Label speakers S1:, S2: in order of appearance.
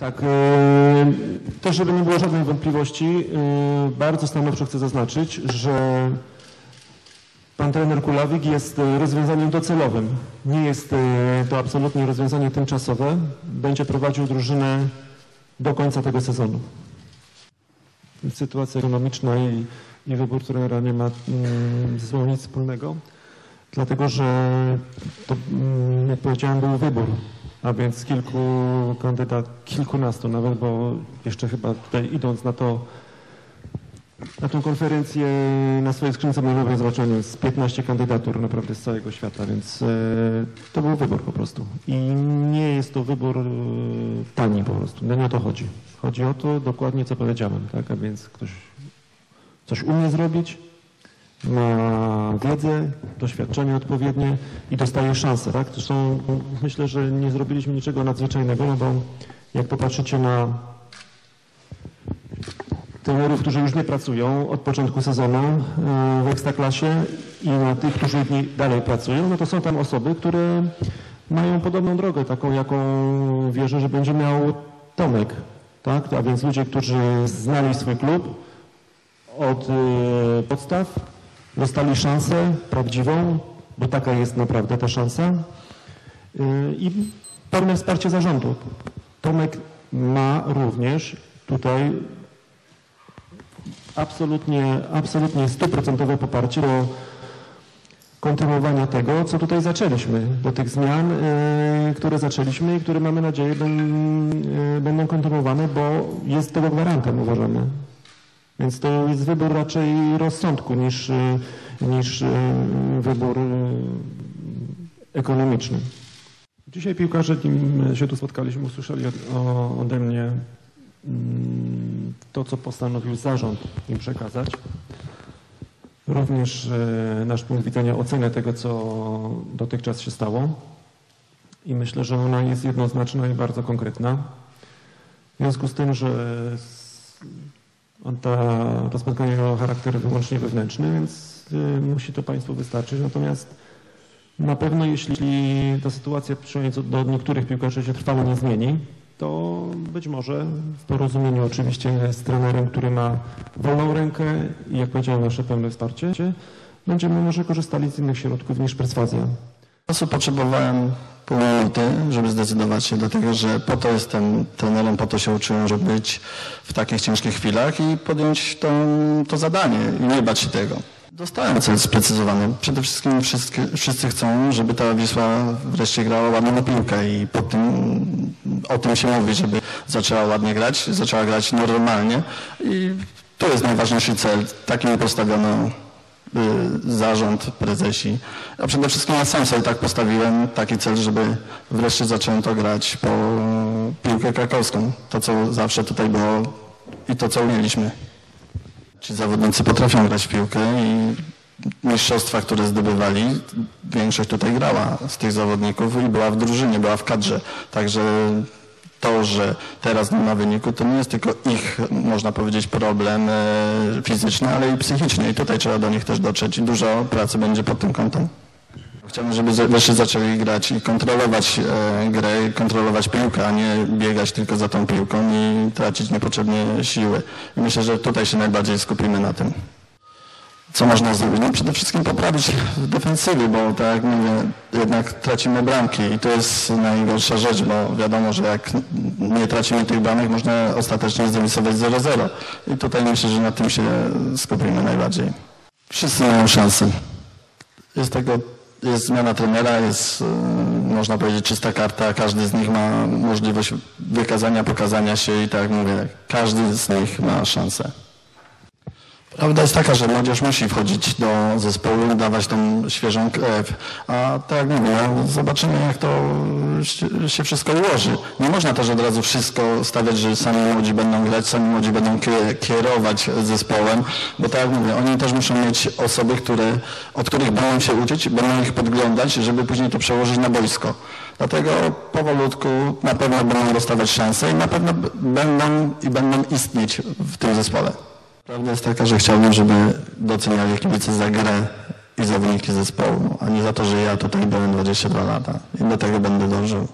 S1: Tak, e, też żeby nie było żadnej wątpliwości, e, bardzo stanowczo chcę zaznaczyć, że pan trener Kulawik jest e, rozwiązaniem docelowym. Nie jest to absolutnie rozwiązanie tymczasowe. Będzie prowadził drużynę do końca tego sezonu. Sytuacja ekonomiczna i, i wybór trenera nie ma mm, ze sobą nic wspólnego, dlatego że to, mm, jak powiedziałem, był wybór, a więc kilku kandydat, kilkunastu nawet, bo jeszcze chyba tutaj idąc na to, na tą konferencję na swojej skrzynce mailowej zobaczyłem z 15 kandydatur naprawdę z całego świata, więc e, to był wybór po prostu. I nie jest to wybór e, tani po prostu. No nie o to chodzi. Chodzi o to dokładnie, co powiedziałem, tak? A więc ktoś coś umie zrobić, ma wiedzę, doświadczenie odpowiednie i dostaje szansę, tak? Zresztą myślę, że nie zrobiliśmy niczego nadzwyczajnego, no bo jak popatrzycie na trenerów, którzy już nie pracują od początku sezonu e, w Ekstraklasie i na tych, którzy dalej pracują, no to są tam osoby, które mają podobną drogę, taką jaką wierzę, że będzie miał Tomek, tak? A więc ludzie, którzy znali swój klub od e, podstaw, dostali szansę prawdziwą, bo taka jest naprawdę ta szansa e, i pełne wsparcie zarządu. Tomek ma również tutaj absolutnie, absolutnie stuprocentowe poparcie do kontynuowania tego, co tutaj zaczęliśmy, do tych zmian, y, które zaczęliśmy i które mamy nadzieję y, będą kontynuowane, bo jest tego gwarantem, uważamy. Więc to jest wybór raczej rozsądku niż, niż wybór ekonomiczny. Dzisiaj piłkarze, nim się tu spotkaliśmy, usłyszeli o, ode mnie Mm, to, co postanowił zarząd im przekazać. Również e, nasz punkt widzenia, ocenę tego, co dotychczas się stało. I myślę, że ona jest jednoznaczna i bardzo konkretna. W związku z tym, że ta, to spotkanie miało charakter wyłącznie wewnętrzny, więc e, musi to Państwu wystarczyć. Natomiast na pewno, jeśli ta sytuacja przynajmniej do niektórych piłkarzy się trwale nie zmieni, to być może w porozumieniu oczywiście z trenerem, który ma wolną rękę i jak powiedziałem nasze pełne wsparcie, będziemy może korzystali z innych środków niż perswazja.
S2: Czasu potrzebowałem pół minuty, żeby zdecydować się do tego, że po to jestem trenerem, po to się uczyłem, żeby być w takich ciężkich chwilach i podjąć to, to zadanie i nie bać się tego. Dostałem cel sprecyzowany. Przede wszystkim wszyscy, wszyscy chcą, żeby ta Wisła wreszcie grała ładnie na piłkę i po tym, o tym się mówi, żeby zaczęła ładnie grać, zaczęła grać normalnie i to jest najważniejszy cel. Taki mi postawiono zarząd, prezesi. A przede wszystkim ja sam sobie tak postawiłem taki cel, żeby wreszcie zacząłem to grać po piłkę krakowską. To, co zawsze tutaj było i to, co umieliśmy. Ci zawodnicy potrafią grać w piłkę i mistrzostwa, które zdobywali, większość tutaj grała z tych zawodników i była w drużynie, była w kadrze. Także to, że teraz nie ma wyniku, to nie jest tylko ich, można powiedzieć, problem e, fizyczny, ale i psychiczny. I tutaj trzeba do nich też dotrzeć i dużo pracy będzie pod tym kątem. Chciałbym, żeby wreszcie zaczęli grać i kontrolować e, grę, kontrolować piłkę, a nie biegać tylko za tą piłką i tracić niepotrzebnie siły. I myślę, że tutaj się najbardziej skupimy na tym. Co można zrobić? No przede wszystkim poprawić w defensywie, bo tak jak mówię, jednak tracimy bramki i to jest najgorsza rzecz, bo wiadomo, że jak nie tracimy tych bramek, można ostatecznie zremisować 0-0. I tutaj myślę, że na tym się skupimy najbardziej. Wszyscy mają szansę. Jest tego jest zmiana trenera, jest, e, można powiedzieć, czysta karta. Każdy z nich ma możliwość wykazania, pokazania się i tak mówię, każdy z nich ma szansę. Prawda jest taka, że młodzież musi wchodzić do zespołu, dawać tą świeżą krew, a tak mówię, no, zobaczymy jak to się wszystko ułoży. Nie można też od razu wszystko stawiać, że sami młodzi będą grać, sami młodzi będą kierować zespołem, bo tak jak mówię, oni też muszą mieć osoby, które, od których będą się uczyć, będą ich podglądać, żeby później to przełożyć na boisko. Dlatego powolutku na pewno będą dostawać szanse i na pewno będą i będą istnieć w tym zespole. Prawda jest taka, że chciałbym, żeby doceniali kibice za grę i za wyniki zespołu, a nie za to, że ja tutaj byłem 22 lata i do tego będę dążył.